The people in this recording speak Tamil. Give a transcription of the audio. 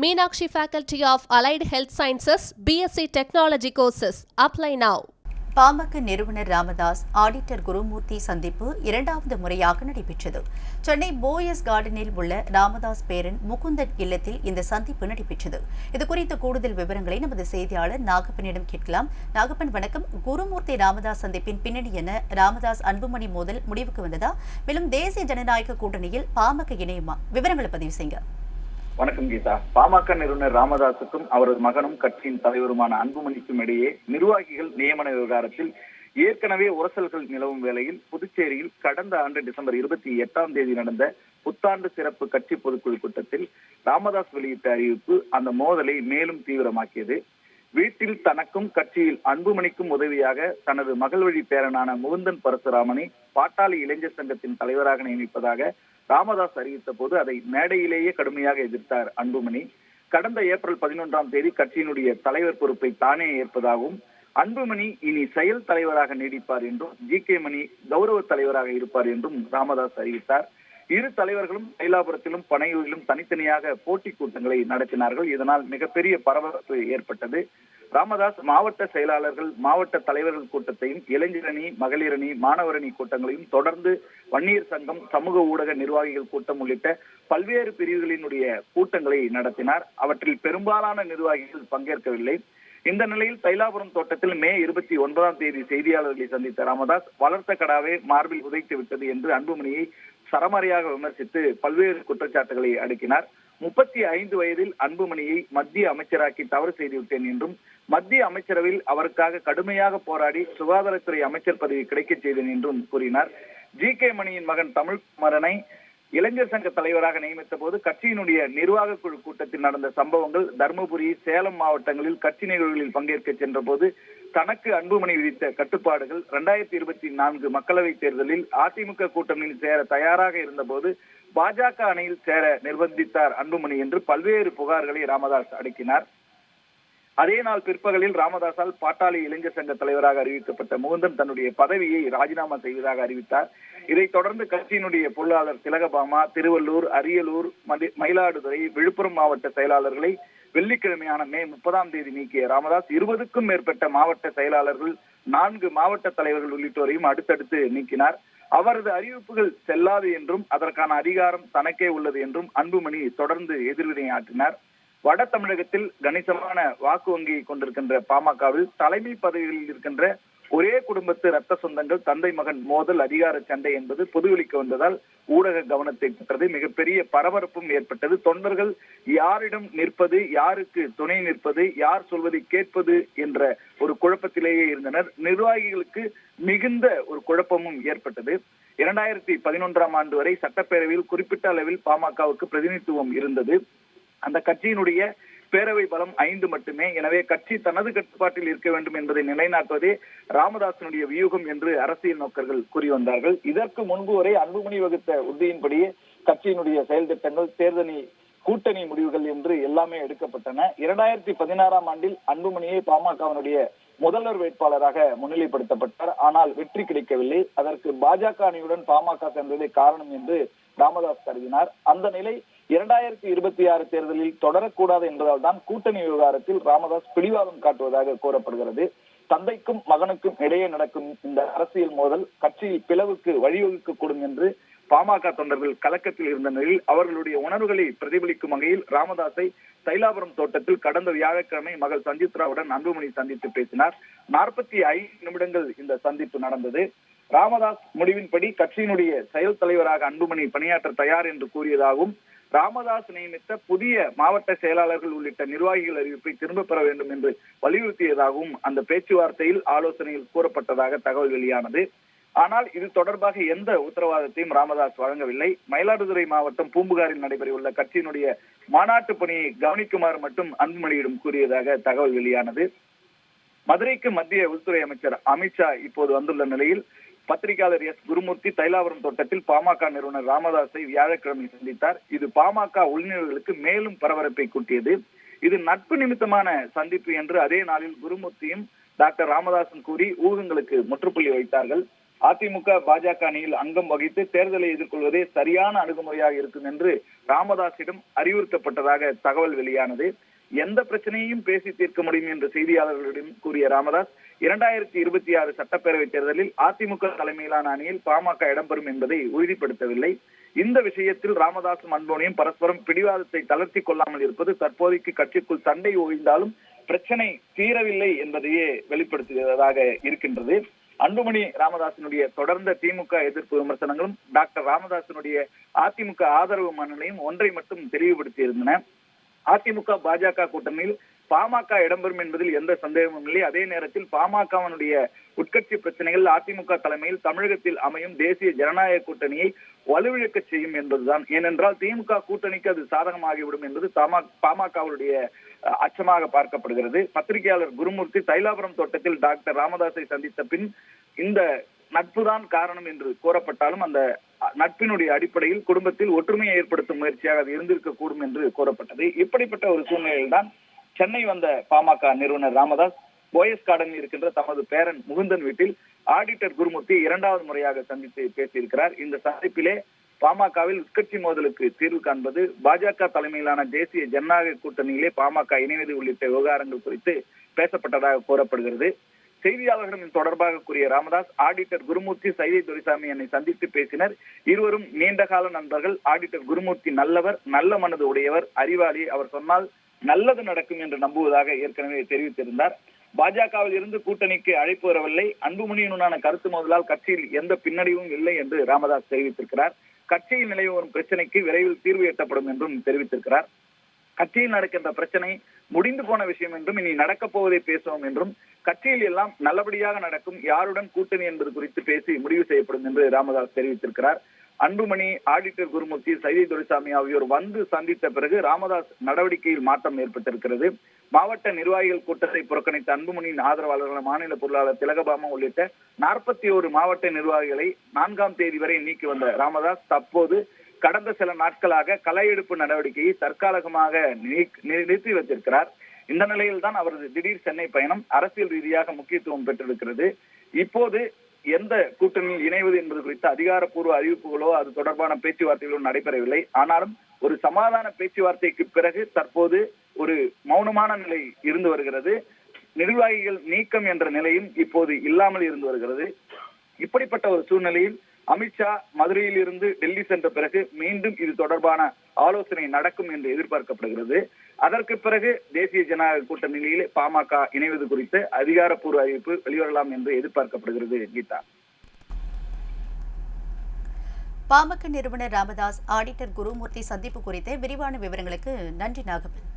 Meenakshi faculty of allied health sciences BSc technology courses apply now PMK நிறுவனர் ராமதாஸ் ஆடிட்டர் குருமூர்த்தி சந்திப்பு இரண்டாவது முறையாக நடைபெற்றது. சென்னை போயஸ் கார்டனில் உள்ள ராமதாஸ் பேரன் முகுந்தன் இல்லத்தில் இந்த சந்திப்பு நடைபெற்றது. இது குறித்த கூடுதல் விவரங்களை நமது செய்தியாளர் நாகப்பனிடம் கேட்கலாம். நாகப்பன் வணக்கம். குருமூர்த்தி ராமதாஸ் சந்திப்பின் பின்னணி என ராமதாஸ் அன்புமணி மோதல் முடிவுக்கு வந்ததா? மேலும் தேசிய ஜனநாயக கூட்டணியில் பாமக இணையுமா? விவரங்களை பதிவு செய்யுங்க. வணக்கம் கீதா. பாமக நிறுவனர் ராமதாசுக்கும் அவரது மகனும் கட்சியின் தலைவருமான அன்புமணிக்கும் இடையே நிர்வாகிகள் நியமன விவகாரத்தில் ஏற்கனவே உரசல்கள் நிலவும் வேளையில் புதுச்சேரியில் கடந்த ஆண்டு டிசம்பர் இருபத்தி எட்டாம் தேதி நடந்த புத்தாண்டு சிறப்பு கட்சி பொதுக்குழு கூட்டத்தில் ராமதாஸ் வெளியிட்ட அறிவிப்பு அந்த மோதலை மேலும் தீவிரமாக்கியது. வீட்டில் தனக்கும் கட்சியில் அன்புமணிக்கும் உதவியாக தனது மகள் வழி பேரனான முகுந்தன் பரசுராமனை பாட்டாளி இளைஞர் சங்கத்தின் தலைவராக நியமிப்பதாக ராமதாஸ் அறிவித்த போது அதை மேடையிலேயே கடுமையாக எதிர்த்தார் அன்புமணி. கடந்த ஏப்ரல் பதினொன்றாம் தேதி கட்சியினுடைய தலைவர் பொறுப்பை தானே ஏற்பதாகவும் அன்புமணி இனி செயல் தலைவராக நீடிப்பார் என்றும் ஜி கே மணி கௌரவ தலைவராக இருப்பார் என்றும் ராமதாஸ் அறிவித்தார். இரு தலைவர்களும் தைலாபுரத்திலும் பனையூரிலும் தனித்தனியாக போட்டி கூட்டங்களை நடத்தினார்கள். இதனால் மிகப்பெரிய பரபரப்பு ஏற்பட்டது. ராமதாஸ் மாவட்ட செயலாளர்கள் மாவட்ட தலைவர்கள் கூட்டத்தையும் இளைஞரணி மகளிரணி மாணவரணி கூட்டங்களையும் தொடர்ந்து வன்னியர் சங்கம் சமூக ஊடக நிர்வாகிகள் கூட்டம் உள்ளிட்ட பல்வேறு பிரிவுகளினுடைய கூட்டங்களை நடத்தினார். அவற்றில் பெரும்பாலான நிர்வாகிகள் பங்கேற்கவில்லை. இந்த நிலையில் தைலாபுரம் தோட்டத்தில் மே இருபத்தி ஒன்பதாம் தேதி செய்தியாளர்களை சந்தித்த ராமதாஸ் வளர்த்த கடாவே மார்பில் உதைத்து விட்டது என்று அன்புமணியை சரமாரியாக விமர்சித்து பல்வேறு குற்றச்சாட்டுகளை அடுக்கினார். முப்பத்தி ஐந்து வயதில் அன்புமணியை மத்திய அமைச்சராக்கி தவறு செய்துவிட்டேன் என்றும் மத்திய அமைச்சரவையில் அவருக்காக கடுமையாக போராடி சுகாதாரத்துறை அமைச்சர் பதவி கிடைக்கச் செய்தேன் என்றும் கூறினார். ஜி கே மணியின் மகன் தமிழ்குமரனை இளைஞர் சங்க தலைவராக நியமித்த போது கட்சியினுடைய நிர்வாக குழு கூட்டத்தில் நடந்த சம்பவங்கள் தருமபுரி சேலம் மாவட்டங்களில் கட்சி நிகழ்வுகளில் பங்கேற்க சென்ற போது தனக்கு அன்புமணி விதித்த கட்டுப்பாடுகள் இரண்டாயிரத்தி இருபத்தி நான்கு மக்களவைத் தேர்தலில் அதிமுக கூட்டணியில் சேர தயாராக இருந்தபோது பாஜக அணியில் சேர நிர்பந்தித்தார் அன்புமணி என்று பல்வேறு புகார்களை ராமதாஸ் அடுக்கினார். அதே நாள் பிற்பகலில் ராமதாசால் பாட்டாளி இளைஞர் சங்க தலைவராக அறிவிக்கப்பட்ட முகுந்தன் தன்னுடைய பதவியை ராஜினாமா செய்வதாக அறிவித்தார். இதைத் தொடர்ந்து கட்சியினுடைய பொருளாளர் திலகபாமா திருவள்ளூர் அரியலூர் மயிலாடுதுறை விழுப்புரம் மாவட்ட செயலாளர்களை வெள்ளிக்கிழமையான மே முப்பதாம் தேதி நீக்கிய ராமதாஸ் இருபதுக்கும் மேற்பட்ட மாவட்ட செயலாளர்கள் நான்கு மாவட்ட தலைவர்கள் உள்ளிட்டோரையும் அடுத்தடுத்து நீக்கினார். அவரது அறிவிப்புகள் செல்லாது என்றும் அதற்கான அதிகாரம் தனக்கே உள்ளது என்றும் அன்புமணி தொடர்ந்து எதிர்வினையாற்றினார். வட தமிழகத்தில் கணிசமான வாக்கு வங்கியை கொண்டிருக்கின்ற பாமகவில் தலைமை பதவிகளில் இருக்கின்ற ஒரே குடும்பத்து ரத்த சொந்தங்கள் தந்தை மகன் மோதல் அதிகார சண்டை என்பது பொதுவெளிக்கு வந்ததால் ஊடக கவனத்தை பெற்றது. மிகப்பெரிய பரபரப்பும் ஏற்பட்டது. தொண்டர்கள் யாரிடம் நிற்பது யாருக்கு துணை நிற்பது யார் சொல்வதை கேட்பது என்ற ஒரு குழப்பத்திலேயே இருந்தனர். நிர்வாகிகளுக்கு மிகுந்த ஒரு குழப்பமும் ஏற்பட்டது. இரண்டாயிரத்தி பதினொன்றாம் ஆண்டு வரை சட்டப்பேரவையில் குறிப்பிட்ட அளவில் பாமகவுக்கு பிரதிநிதித்துவம் இருந்தது. அந்த கட்சியினுடைய பேரவை பலம் ஐந்து மட்டுமே. எனவே கட்சி தனது கட்டுப்பாட்டில் இருக்க வேண்டும் என்பதை நிலைநாட்டுவதே ராமதாசனுடைய வியூகம் என்று அரசியல் நோக்கர்கள் கூறி வந்தார்கள். இதற்கு முன்பு வரை அன்புமணி வகுத்த உறுதியின்படியே கட்சியினுடைய செயல் திட்டங்கள் தேர்தல் கூட்டணி முடிவுகள் என்று எல்லாமே எடுக்கப்பட்டன. இரண்டாயிரத்தி பதினாறாம் ஆண்டில் அன்புமணியை பாமகவினுடைய முதல்வர் வேட்பாளராக முன்னிலைப்படுத்தப்பட்டார். ஆனால் வெற்றி கிடைக்கவில்லை. அதற்கு பாஜக அணியுடன் பாமக சென்றதே காரணம் என்று ராமதாஸ் கருதினார். அந்த நிலை இரண்டாயிரத்தி இருபத்தி ஆறு தேர்தலில் தொடரக்கூடாது என்பதால் தான் கூட்டணி விவகாரத்தில் ராமதாஸ் பிடிவாதம் காட்டுவதாக கூறப்படுகிறது. தந்தைக்கும் மகனுக்கும் இடையே நடக்கும் இந்த அரசியல் மோதல் கட்சியில் பிளவுக்கு வழிவகுக்கக்கூடும் என்று பாமக தொண்டர்கள் கலக்கத்தில் இருந்த நிலையில் அவர்களுடைய உணர்வுகளை பிரதிபலிக்கும் வகையில் ராமதாஸை தைலாபுரம் தோட்டத்தில் கடந்த வியாழக்கிழமை மகள் சஞ்சித்ராவுடன் அன்புமணி சந்தித்து பேசினார். நாற்பத்தி ஐந்து நிமிடங்கள் இந்த சந்திப்பு நடந்தது. ராமதாஸ் முடிவின்படி கட்சியினுடைய செயல் தலைவராக அன்புமணி பணியாற்ற தயார் என்று கூறியதாகவும் ராமதாஸ் நியமித்த புதிய மாவட்ட செயலாளர்கள் உள்ளிட்ட நிர்வாகிகள் அறிவிப்பை திரும்ப பெற வேண்டும் என்று வலியுறுத்தியதாகவும் அந்த பேச்சுவார்த்தையில் ஆலோசனையில் கூறப்பட்டதாக தகவல் வெளியானது. ஆனால் இது தொடர்பாக எந்த உத்தரவாதத்தையும் ராமதாஸ் வழங்கவில்லை. மயிலாடுதுறை மாவட்டம் பூம்புகாரில் நடைபெறவுள்ள கட்சியினுடைய மாநாட்டு பணியை கவனிக்குமாறு மட்டும் அன்புமணியிடம் கூறியதாக தகவல் வெளியானது. மதுரைக்கு மத்திய உள்துறை அமைச்சர் அமித்ஷா இப்போது வந்துள்ள நிலையில் பத்திரிகையாளர் எஸ் குருமூர்த்தி தைலாபுரம் தோட்டத்தில் பாமக நிறுவனர் ராமதாஸை வியாழக்கிழமை சந்தித்தார். இது பாமக உள்நிலைகளுக்கு மேலும் பரபரப்பை கூட்டியது. இது நட்பு நிமித்தமான சந்திப்பு என்று அதே நாளில் குருமூர்த்தியும் டாக்டர் ராமதாசன் கூறி ஊகங்களுக்கு முற்றுப்புள்ளி வைத்தார்கள். அதிமுக பாஜக அணியில் அங்கம் வகித்து தேர்தலை எதிர்கொள்வதே சரியான அணுகுமுறையாக இருக்கும் என்று ராமதாஸிடம் அறிவுறுத்தப்பட்டதாக தகவல் வெளியானது. எந்த பிரச்சனையும் பேசி தீர்க்க முடியும் என்று செய்தியாளர்களிடம் கூறிய ராமதாஸ் இரண்டாயிரத்தி இருபத்தி ஆறு சட்டப்பேரவை தேர்தலில் அதிமுக தலைமையிலான அணியில் பாமக இடம்பெறும் என்பதை உறுதிப்படுத்தவில்லை. இந்த விஷயத்தில் ராமதாசும் அன்போனியும் பரஸ்பரம் பிடிவாதத்தை தளர்த்தி கொள்ளாமல் இருப்பது தற்போதைக்கு கட்சிக்குள் சண்டை ஓய்ந்தாலும் பிரச்சனை தீரவில்லை என்பதையே வெளிப்படுத்துகிறதாக இருக்கின்றது. அன்புமணி ராமதாசனுடைய தொடர்ந்த திமுக எதிர்ப்பு விமர்சனங்களும் டாக்டர் ராமதாசனுடைய அதிமுக ஆதரவு மனநிலையும் ஒன்றை மட்டும் தெளிவுபடுத்தியிருந்தன. அதிமுக பாஜக கூட்டணியில் பாமக இடம்பெறும் என்பதில் எந்த சந்தேகமும் இல்லை. அதே நேரத்தில் பாமகவனுடைய உட்கட்சி பிரச்சனைகள் அதிமுக தலைமையில் தமிழகத்தில் அமையும் தேசிய ஜனநாயக கூட்டணியை வலுவிழக்க செய்யும் என்பதுதான். ஏனென்றால் திமுக கூட்டணிக்கு அது சாதகமாகிவிடும் என்பது பாமகவுடைய அச்சமாக பார்க்கப்படுகிறது. பத்திரிகையாளர் குருமூர்த்தி தைலாபுரம் தோட்டத்தில் டாக்டர் ராமதாஸை சந்தித்த பின் இந்த நட்புதான் காரணம் என்று கூறப்பட்டாலும் அந்த நட்பினுடைய அடிப்படையில் குடும்பத்தில் ஒற்றுமையை ஏற்படுத்தும் முயற்சியாக அது இருந்திருக்கக்கூடும் என்று கூறப்பட்டது. இப்படிப்பட்ட ஒரு சூழ்நிலையில் தான் சென்னை வந்த பாமக நிறுவனர் ராமதாஸ் போயஸ் கார்டனில் இருக்கின்ற தமது பேரன் முகுந்தன் வீட்டில் ஆடிட்டர் குருமூர்த்தி இரண்டாவது முறையாக சந்தித்து பேசியிருக்கிறார். இந்த சந்திப்பிலே பாமகவில் உட்கட்சி மோதலுக்கு தீர்வு காண்பது பாஜக தலைமையிலான தேசிய ஜனநாயக கூட்டணியிலே பாமக இணைவது உள்ளிட்ட விவகாரங்கள் குறித்து பேசப்பட்டதாக கூறப்படுகிறது. செய்தியாளர்களிடம் தொடர்பாக கூறிய ராமதாஸ் ஆடிட்டர் குருமூர்த்தி சைதை துரைசாமி என்னை சந்தித்து பேசினர். இருவரும் நீண்டகால நண்பர்கள். ஆடிட்டர் குருமூர்த்தி நல்லவர் நல்ல மனது உடையவர் அறிவாளி. அவர் சொன்னால் நல்லது நடக்கும் என்று நம்புவதாக ஏற்கனவே தெரிவித்திருந்தார். பாஜகவில் இருந்து கூட்டணிக்கு அழைப்பு வரவில்லை. அன்புமணியுடனான கருத்து மோதலால் கட்சியில் எந்த பின்னடைவும் இல்லை என்று ராமதாஸ் தெரிவித்திருக்கிறார். கட்சியில் நிலவி வரும் பிரச்சனைக்கு விரைவில் தீர்வு எட்டப்படும் என்றும் தெரிவித்திருக்கிறார். கட்சியில் நடக்கின்ற பிரச்சனை முடிந்து போன விஷயம் என்றும் இனி நடக்கப் போவதை பேசுவோம் என்றும் கட்சியில் எல்லாம் நல்லபடியாக நடக்கும் யாருடன் கூட்டணி என்பது குறித்து பேசி முடிவு செய்யப்படும் என்று ராமதாஸ் தெரிவித்திருக்கிறார். அன்புமணி ஆடிட்டர் குருமூர்த்தி சைதை துரைசாமி ஆகியோர் வந்து சந்தித்த பிறகு ராமதாஸ் நடவடிக்கையில் மாற்றம் ஏற்பட்டிருக்கிறது. மாவட்ட நிர்வாகிகள் கூட்டத்தை புறக்கணித்த அன்புமணியின் ஆதரவாளர்கள் மாநில பொருளாளர் திலகபாமா உள்ளிட்ட நாற்பத்தி ஒரு மாவட்ட நிர்வாகிகளை நான்காம் தேதி வரை நீக்கி வந்த ராமதாஸ் தற்போது கடந்த சில நாட்களாக களை எடுப்பு நடவடிக்கையை தற்காலிகமாக நிறுத்தி வைத்திருக்கிறார். இந்த நிலையில் தான் அவரது திடீர் சென்னை பயணம் அரசியல் ரீதியாக முக்கியத்துவம் பெற்றிருக்கிறது. இப்போது எந்த கூட்டணியில் இணைவது என்பது குறித்த அதிகாரப்பூர்வ அறிவிப்புகளோ அது தொடர்பான பேச்சுவார்த்தைகளோ நடைபெறவில்லை. ஆனாலும் ஒரு சமாதான பேச்சுவார்த்தைக்கு பிறகு தற்போது ஒரு மௌனமான நிலை இருந்து வருகிறது. நிர்வாகிகள் நீக்கம் என்ற நிலையும் இப்போது இல்லாமல் இருந்து வருகிறது. இப்படிப்பட்ட ஒரு சூழ்நிலையில் அமித்ஷா மதுரையில் இருந்து டெல்லி சென்ற பிறகு மீண்டும் இது தொடர்பான ஆலோசனை நடக்கும் என்று எதிர்பார்க்கப்படுகிறது. அதற்கு பிறகு தேசிய ஜனநாயக கூட்டணியிலே பாமக இணைவது குறித்து அதிகாரப்பூர்வ அறிவிப்பு வெளிவரலாம் என்று எதிர்பார்க்கப்படுகிறது கீதா. பாமக நிறுவனர் ராமதாஸ் ஆடிட்டர் குருமூர்த்தி சந்திப்பு குறித்த விரிவான விவரங்களுக்கு நன்றி நாகபன்